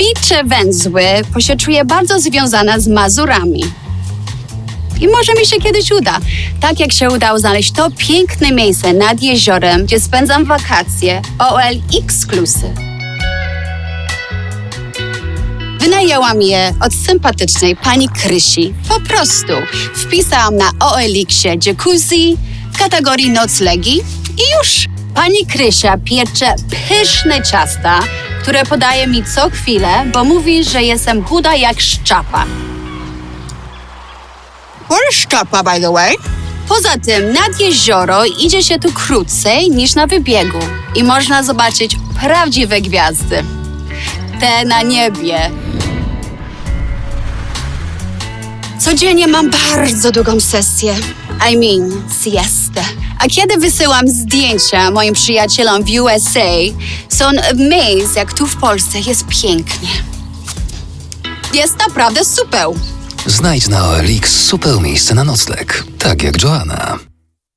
Picze węzły, bo się czuję bardzo związana z Mazurami. I może mi się kiedyś uda. Tak jak się udało znaleźć to piękne miejsce nad jeziorem, gdzie spędzam wakacje, OL Exclusive. Wynajęłam je od sympatycznej pani Krysi. Po prostu wpisałam na OLX-ie jacuzzi w kategorii noclegi i już. Pani Krysia piecze pyszne ciasta, które podaje mi co chwilę, bo mówi, że jestem chuda jak szczapa. Where's Szczapa, by the way? Poza tym nad jezioro idzie się tu krócej niż na wybiegu i można zobaczyć prawdziwe gwiazdy. Te na niebie. Codziennie mam bardzo długą sesję. I mean siestę. A kiedy wysyłam zdjęcia moim przyjacielom w USA, są amazed, jak tu w Polsce jest pięknie. Jest naprawdę super. Znajdź na OLX super miejsce na nocleg, tak jak Joanna.